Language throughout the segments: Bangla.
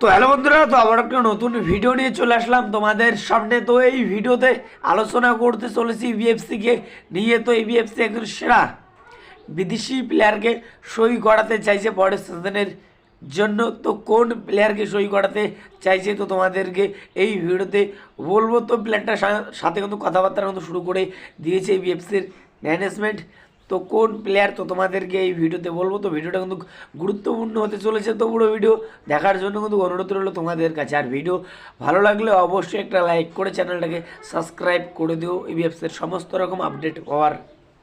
তো হ্যালো বন্ধুরা, তো আবার একটা নতুন ভিডিও নিয়ে চলে আসলাম। তোমাদের সামনে তো এই ভিডিওতে আলোচনা করতে চলেছি বিএফসিকে নিয়ে তো এই বিএফসি একজন সেরা বিদেশি প্লেয়ারকে সই করাতে চাইছে পরের সিজনের জন্য। তো কোন প্লেয়ারকে সই করাতে চাইছে তো তোমাদেরকে এই ভিডিওতে বলব। তো প্লেয়ারটার সাথে কিন্তু কথাবার্তা কিন্তু শুরু করে দিয়েছে বিএফসির ম্যানেজমেন্ট তো কোন প্লেয়ার তো তোমাদেরকে এই ভিডিওতে বলব, তো ভিডিওটা কিন্তু গুরুত্বপূর্ণ হতে চলেছে তো পুরো ভিডিও দেখার জন্য কিন্তু অনুরোধ রইল তোমাদের কাছে। আর ভিডিও ভালো লাগলে অবশ্যই একটা লাইক করে চ্যানেলটাকে সাবস্ক্রাইব করে দিও ইবিএফসের সমস্ত রকম আপডেট হওয়ার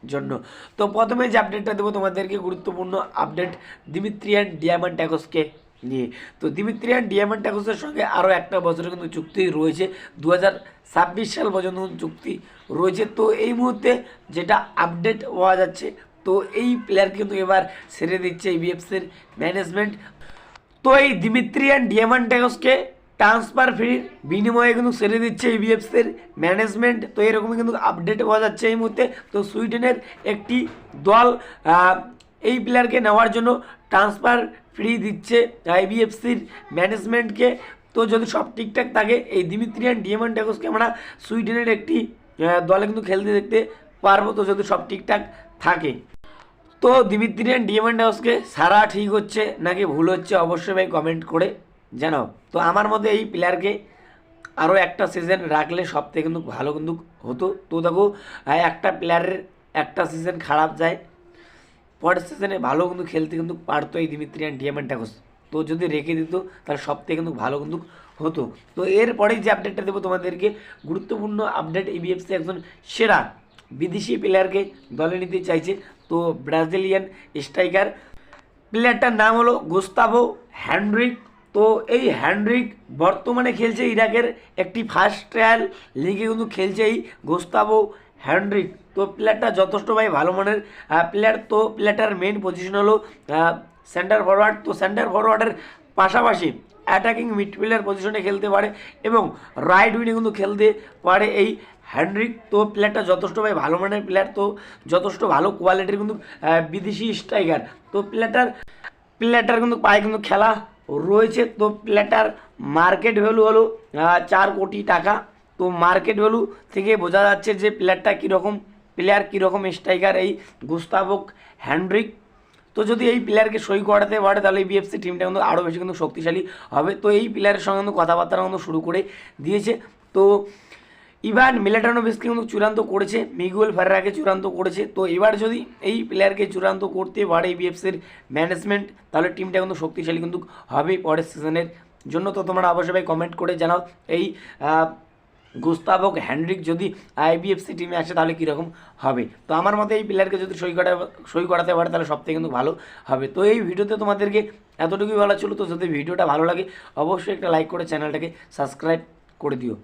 জন্য। তো প্রথমে যে আপডেটটা দেবো, তোমাদেরকে গুরুত্বপূর্ণ আপডেট দিমিত্রিয়ান ডিয়ামন্ড ট্যাকসকে নিয়ে তো দিমিত্রিয়ান ডিয়ামন্ড ট্যাকসের সঙ্গে আরও একটা বছরের কিন্তু চুক্তি রয়েছে। দু সাল পর্যন্ত চুক্তি রয়েছে। তো এই মুহূর্তে যেটা আপডেট পাওয়া যাচ্ছে, তো এই প্লেয়ার কিন্তু এবার সেরে দিচ্ছে এই বিএফসির ম্যানেজমেন্ট তো এই দিমিত্রিয়ান ডিয়ামান্টাগসকে ট্রান্সফার ফ্রির বিনিময়ে কিন্তু সেরে দিচ্ছে এই বিএফসির ম্যানেজমেন্ট তো এরকমই কিন্তু আপডেট পাওয়া যাচ্ছে এই মুহূর্তে। তো সুইডেনের একটি দল এই প্লেয়ারকে নেওয়ার জন্য ট্রান্সফার ফ্রি দিচ্ছে আইবিএফসির ম্যানেজমেন্টকে তো যদি সব ঠিকঠাক থাকে, এই দিমিত্রিয়ান ডিয়ামান্টাগসকে আমরা সুইডেনের একটি দলে কিন্তু খেলতে দেখতে পারব। তো যদি সব ঠিকঠাক থাকে। তো দিমিত্রিয়ান ডিয়ামন্ড হাউসকে সারা ঠিক হচ্ছে নাকি ভুল হচ্ছে অবশ্যই ভাই কমেন্ট করে জানাও। তো আমার মতে এই প্লেয়ারকে আরও একটা সিজন রাখলে সব থেকে কিন্তু ভালো কিন্তু হতো। তো দেখো একটা প্লেয়ারের একটা সিজন খারাপ যায়। পরের সিজনে ভালো কিন্তু খেলতে কিন্তু পারতো এই দিমিত্রিয়ান ডিয়ামন্ড হাউস তো যদি রেখে দিত, তাহলে সব থেকে কিন্তু ভালো কিন্তু হতো। তো এরপরেই যে আপডেটটা দেবো তোমাদেরকে, গুরুত্বপূর্ণ আপডেট এবিএফসি একজন সেরা বিদেশি প্লেয়ারকে দলে নিতে চাইছে। তো ব্রাজিলিয়ান স্ট্রাইকার প্লেয়ারটার নাম হলো গুস্তাভো হ্যান্ড্রিক তো এই হ্যান্ড্রিক বর্তমানে খেলছে ইরাকের একটি ফার্স্ট ট্রায়াল লিগে কিন্তু খেলছে এই গোস্তাভো হ্যান্ড্রিক। তো প্লেয়ারটা যথেষ্ট ভাই ভালো মানের। প্লেয়ার তো প্লেয়ারটার মেইন পজিশন হলো সেন্টার ফরওয়ার্ড তো সেন্টার ফরওয়ার্ডের পাশাপাশি অ্যাটাকিং মিডফিল্ডার পজিশনে খেলতে পারে এবং রাইট উইনে কিন্তু খেলতে পারে এই হ্যান্ড্রিক। তো প্লেয়ারটা যথেষ্ট ভাই ভালো মানের প্লেয়ার তো যথেষ্ট ভালো কোয়ালিটির কিন্তু বিদেশি স্ট্রাইকার তো প্লেয়ারটার প্লেয়ারটার কিন্তু পায়ে কিন্তু খেলা রয়েছে। তো প্লেয়ারটার মার্কেট ভ্যালু হলো চার কোটি টাকা। তো মার্কেট ভ্যালু থেকে বোঝা যাচ্ছে যে প্লেয়ারটা কীরকম প্লেয়ার কীরকম স্ট্রাইকার এই গুস্তাবক হ্যান্ড্রিক। তো যদি এই প্লেয়ারকে সই করাতে পারে, তাহলে এই বিএফসি টিমটা কিন্তু আরও বেশি কিন্তু শক্তিশালী হবে। তো এই প্লেয়ারের সঙ্গে কিন্তু কথাবার্তা কিন্তু শুরু করে দিয়েছে। তো ইভান মিলেটানোভিসকে কিন্তু চূড়ান্ত করেছে, মিগুয়েল ফেরারাকে চূড়ান্ত করেছে। তো এবার যদি এই প্লেয়ারকে চূড়ান্ত করতে পারে বিএফসির ম্যানেজমেন্ট তাহলে টিমটা কিন্তু শক্তিশালী কিন্তু হবে পরের সিজনের জন্য। তো তোমরা অবশ্যই কমেন্ট করে জানাও এই গুস্তাবক হ্যান্ড্রিক যদি আইবিএফসি টিমে আসে তাহলে কীরকম হবে? তো আমার মতে এই প্লেয়ারকে যদি সই করা সই করাতে পারে তাহলে সবথেকে কিন্তু ভালো হবে। তো এই ভিডিওতে তোমাদেরকে এতটুকুই বলা ছিল। তো যদি ভিডিওটা ভালো লাগে, অবশ্যই একটা লাইক করে চ্যানেলটাকে সাবস্ক্রাইব করে দিও।